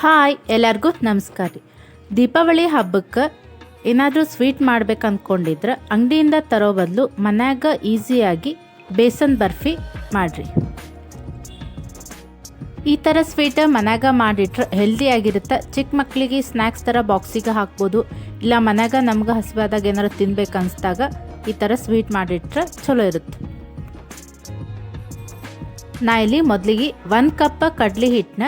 Hi, ಎಲ್ಲರಿಗೂ ನಮಸ್ಕಾರ ರೀ. ದೀಪಾವಳಿ ಹಬ್ಬಕ್ಕೆ ಏನಾದರೂ ಸ್ವೀಟ್ ಮಾಡ್ಬೇಕು ಅಂದ್ಕೊಂಡಿದ್ರೆ ಅಂಗಡಿಯಿಂದ ತರೋ ಬದಲು ಮನ್ಯಾಗ ಈಸಿಯಾಗಿ ಬೇಸನ್ ಬರ್ಫಿ ಮಾಡಿರಿ. ಈ ಥರ ಸ್ವೀಟ್ ಮನ್ಯಾಗ ಮಾಡಿಟ್ರೆ ಹೆಲ್ದಿಯಾಗಿರುತ್ತೆ ಚಿಕ್ಕ ಮಕ್ಕಳಿಗೆ ಸ್ನ್ಯಾಕ್ಸ್ ಥರ ಬಾಕ್ಸಿಗೆ ಹಾಕ್ಬೋದು. ಇಲ್ಲ ಮನ್ಯಾಗ ನಮ್ಗೆ ಹಸಿವಾದಾಗ ಏನಾರು ತಿನ್ಬೇಕು ಅನಿಸ್ದಾಗ ಈ ಥರ ಸ್ವೀಟ್ ಮಾಡಿಟ್ರೆ ಚಲೋ ಇರುತ್ತೆ. ನಾ ಇಲ್ಲಿ ಮೊದಲಿಗೆ ಒಂದು ಕಪ್ ಕಡ್ಲಿ ಹಿಟ್ಟನ್ನ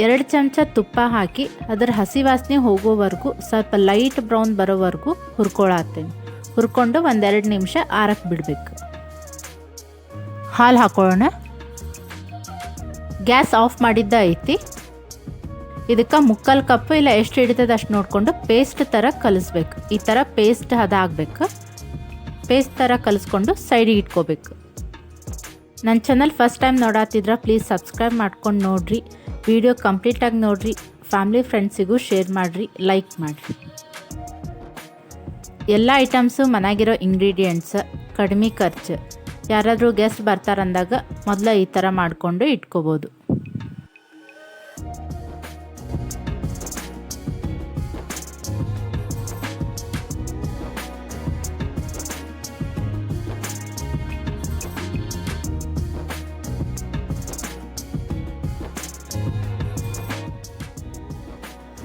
ಎರಡು ಚಮಚ ತುಪ್ಪ ಹಾಕಿ ಅದರ ಹಸಿ ವಾಸನೆ ಹೋಗೋವರೆಗೂ ಸ್ವಲ್ಪ ಲೈಟ್ ಬ್ರೌನ್ ಬರೋವರೆಗೂ ಹುರ್ಕೊಳತ್ತೇನೆ ಹುರ್ಕೊಂಡು ಒಂದೆರಡು ನಿಮಿಷ ಆರಕ್ಕೆ ಬಿಡಬೇಕು. ಹಾಲು ಹಾಕೊಳ್ಳೋಣ. ಗ್ಯಾಸ್ ಆಫ್ ಮಾಡಿದ್ದ ಐತಿ. ಇದಕ್ಕೆ ಮುಕ್ಕಾಲು ಕಪ್ಪು ಇಲ್ಲ ಎಷ್ಟು ಹಿಡಿತದೆ ಅಷ್ಟು ನೋಡಿಕೊಂಡು ಪೇಸ್ಟ್ ಥರ ಕಲಿಸ್ಬೇಕು. ಈ ಥರ ಪೇಸ್ಟ್ ಅದಾಗಬೇಕು. ಪೇಸ್ಟ್ ಥರ ಕಲಿಸ್ಕೊಂಡು ಸೈಡಿಗೆ ಇಟ್ಕೋಬೇಕು. ನನ್ನ ಚಾನಲ್ ಫಸ್ಟ್ ಟೈಮ್ ನೋಡಾತಿದ್ರೆ ಪ್ಲೀಸ್ ಸಬ್ಸ್ಕ್ರೈಬ್ ಮಾಡ್ಕೊಂಡು ನೋಡಿರಿ. ವಿಡಿಯೋ ಕಂಪ್ಲೀಟಾಗಿ ನೋಡಿರಿ ಫ್ಯಾಮ್ಲಿ ಫ್ರೆಂಡ್ಸಿಗೂ ಶೇರ್ ಮಾಡಿರಿ ಲೈಕ್ ಮಾಡಿರಿ. ಎಲ್ಲ ಐಟಮ್ಸು ಮನೆಯಾಗಿರೋ ಇಂಗ್ರೀಡಿಯೆಂಟ್ಸ್ ಕಡಿಮೆ ಖರ್ಚು, ಯಾರಾದರೂ ಗೆಸ್ಟ್ ಬರ್ತಾರಂದಾಗ ಮೊದಲು ಈ ಥರ ಮಾಡಿಕೊಂಡು ಇಟ್ಕೋಬೋದು.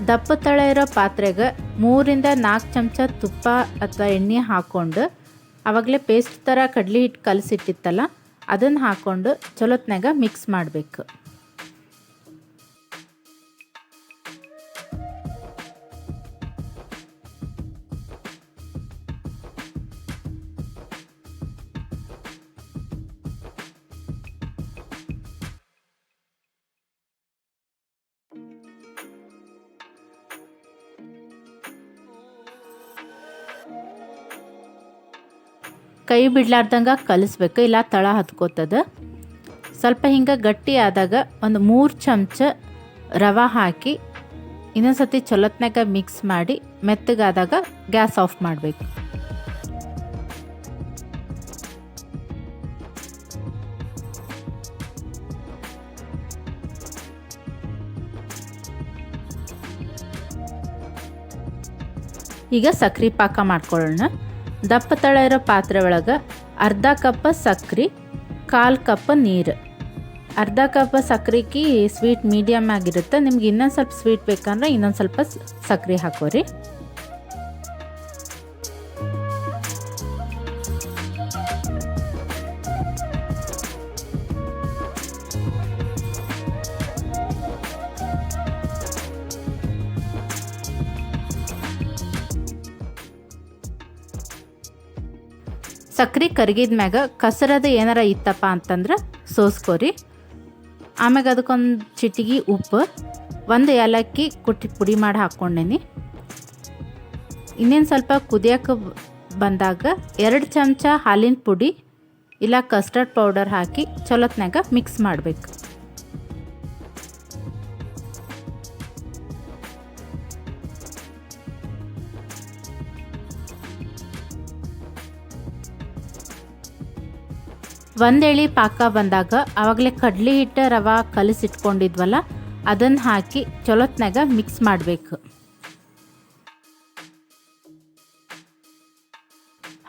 ದಪ್ಪ ತಳ ಇರೋ ಪಾತ್ರೆಗೆ ಮೂರಿಂದ ನಾಲ್ಕು ಚಮಚ ತುಪ್ಪ ಅಥವಾ ಎಣ್ಣೆ ಹಾಕ್ಕೊಂಡು ಆವಾಗಲೇ ಪೇಸ್ಟ್ ಥರ ಕಡ್ಲಿ ಹಿಟ್ಟು ಕಲಸಿಟ್ಟಿತ್ತಲ್ಲ, ಅದನ್ನು ಹಾಕ್ಕೊಂಡು ಚಲೋತ್ನಾಗ ಮಿಕ್ಸ್ ಮಾಡಬೇಕು. ಕೈ ಬಿಡ್ಲಾರ್ದಂಗೆ ಕಲಿಸ್ಬೇಕು, ಇಲ್ಲ ತಳ ಹತ್ಕೋತದ. ಸ್ವಲ್ಪ ಹಿಂಗೆ ಗಟ್ಟಿ ಆದಾಗ ಒಂದು ಮೂರು ಚಮಚ ರವೆ ಹಾಕಿ ಇನ್ನೊಂದು ಸತಿ ಚೊಲತ್ನಾಗ ಮಿಕ್ಸ್ ಮಾಡಿ ಮೆತ್ತಗಾದಾಗ ಗ್ಯಾಸ್ ಆಫ್ ಮಾಡಬೇಕು. ಈಗ ಸಕ್ರೆ ಪಾಕ ಮಾಡ್ಕೊಳ್ಳೋಣ. ದಪ್ಪ ತಳ ಇರೋ ಪಾತ್ರೆ ಒಳಗೆ ಅರ್ಧ ಕಪ್ ಸಕ್ರೆ, ಕಾಲು ಕಪ್ ನೀರು. ಅರ್ಧ ಕಪ್ ಸಕ್ರೆಗೆ ಸ್ವೀಟ್ ಮೀಡಿಯಮ್ ಆಗಿರುತ್ತೆ. ನಿಮ್ಗೆ ಇನ್ನೊಂದು ಸ್ವಲ್ಪ ಸ್ವೀಟ್ ಬೇಕಂದ್ರೆ ಇನ್ನೊಂದು ಸ್ವಲ್ಪ ಸಕ್ರೆ ಹಾಕೋರಿ. ಸಕ್ರೆ ಕರಗಿದ ಮ್ಯಾಗ ಕಸರದ ಏನಾರ ಇತ್ತಪ್ಪ ಅಂತಂದ್ರೆ ಸೋಸ್ಕೋರಿ. ಆಮ್ಯಾಗ ಅದಕ್ಕೊಂದು ಚಿಟಿಗೆ ಉಪ್ಪು, ಒಂದು ಏಲಕ್ಕಿ ಕುಟ್ಟಿ ಪುಡಿ ಮಾಡಿ ಹಾಕ್ಕೊಂಡೇನಿ ಇನ್ನೇನು ಸ್ವಲ್ಪ ಕುದಿಯೋಕೆ ಬಂದಾಗ ಎರಡು ಚಮಚ ಹಾಲಿನ ಪುಡಿ, ಇಲ್ಲ ಕಸ್ಟರ್ಡ್ ಪೌಡರ್ ಹಾಕಿ ಚಲೋತ್ನಾಗ ಮಿಕ್ಸ್ ಮಾಡಬೇಕು. ಒಂದೇಳಿ ಪಾಕ ಬಂದಾಗ ಆವಾಗಲೇ ಕಡಲೆ ಹಿಟ್ಟು ರವೆ ಕಲಸಿಟ್ಕೊಂಡಿದ್ವಲ್ಲ ಅದನ್ನು ಹಾಕಿ ಚಲೋತ್ನಾಗ ಮಿಕ್ಸ್ ಮಾಡಬೇಕು.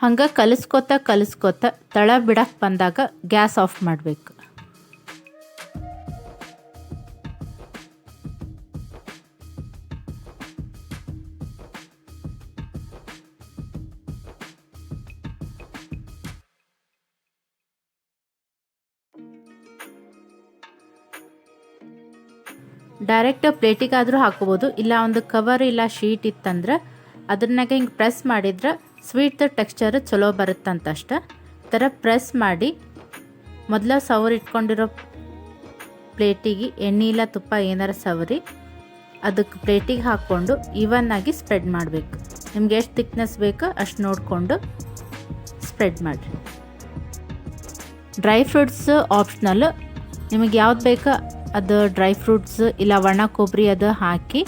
ಹಂಗೆ ಕಲಿಸ್ಕೊತ ಕಲಿಸ್ಕೊತ ತಳ ಬಿಡಕ್ಕೆ ಬಂದಾಗ ಗ್ಯಾಸ್ ಆಫ್ ಮಾಡಬೇಕು. ಡೈರೆಕ್ಟ್ ಪ್ಲೇಟಿಗಾದರೂ ಹಾಕೋಬೋದು. ಇಲ್ಲ, ಒಂದು ಕವರ್ ಇಲ್ಲ ಶೀಟ್ ಇತ್ತಂದ್ರೆ ಅದನ್ನಾಗ ಹಿಂಗೆ ಪ್ರೆಸ್ ಮಾಡಿದ್ರೆ ಸ್ವೀಟ್ದು ಟೆಕ್ಸ್ಚರ್ ಚಲೋ ಬರುತ್ತಂತ ಅಷ್ಟೆ ಥರ ಪ್ರೆಸ್ ಮಾಡಿ ಮೊದಲ ಸವರಿ ಇಟ್ಕೊಂಡಿರೋ ಪ್ಲೇಟಿಗೆ ಎಣ್ಣೆ ಇಲ್ಲ, ತುಪ್ಪ ಏನಾರ ಸವರಿ, ಅದಕ್ಕೆ ಪ್ಲೇಟಿಗೆ ಹಾಕ್ಕೊಂಡು ಈವನ್ ಆಗಿ ಸ್ಪ್ರೆಡ್ ಮಾಡಬೇಕು. ನಿಮ್ಗೆ ಎಷ್ಟು ತಿಕ್ನೆಸ್ ಬೇಕೋ ಅಷ್ಟು ನೋಡಿಕೊಂಡು ಸ್ಪ್ರೆಡ್ ಮಾಡಿರಿ. ಡ್ರೈ ಫ್ರೂಟ್ಸ್ ಆಪ್ಷನಲ್ ನಿಮಗೆ ಯಾವ್ದು ಬೇಕೋ ಅದು ಡ್ರೈ ಫ್ರೂಟ್ಸ್ ಇಲ್ಲ ಒಣ ಕೊಬ್ಬರಿ ಅದು ಹಾಕಿ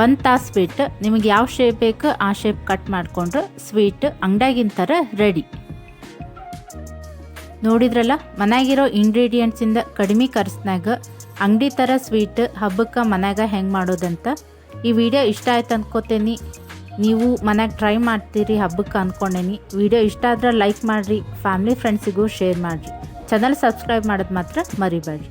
ಒಂದು ತಾಸು ಬಿಟ್ಟು ನಿಮಗೆ ಯಾವ ಶೇಪ್ ಬೇಕು ಆ ಶೇಪ್ ಕಟ್ ಮಾಡಿಕೊಂಡ್ರೆ ಸ್ವೀಟ್ ಅಂಗಡ್ಯಾಗಿನ ಥರ ರೆಡಿ ನೋಡಿದ್ರಲ್ಲ, ಮನೆಯಾಗಿರೋ ಇಂಗ್ರೀಡಿಯೆಂಟ್ಸಿಂದ ಕಡಿಮೆ ಖರ್ಚಿನಾಗ ಅಂಗಡಿ ಥರ ಸ್ವೀಟ್ ಹಬ್ಬಕ್ಕೆ ಮನ್ಯಾಗ ಹೆಂಗೆ ಮಾಡೋದಂತ ಈ ವಿಡಿಯೋ ಇಷ್ಟ ಆಯ್ತು ಅಂದ್ಕೋತೇನೆ ನೀವು ಮನೆಗೆ ಟ್ರೈ ಮಾಡ್ತೀರಿ ಹಬ್ಬಕ್ಕೆ ಅಂದ್ಕೊಂಡೇನಿ ವಿಡಿಯೋ ಇಷ್ಟ ಆದ್ರೆ ಲೈಕ್ ಮಾಡಿರಿ ಫ್ಯಾಮಿಲಿ ಫ್ರೆಂಡ್ಸಿಗೂ ಶೇರ್ ಮಾಡಿರಿ. ಚಾನಲ್ ಸಬ್ಸ್ಕ್ರೈಬ್ ಮಾಡೋದು ಮಾತ್ರ ಮರಿಬೇಡ್ರಿ.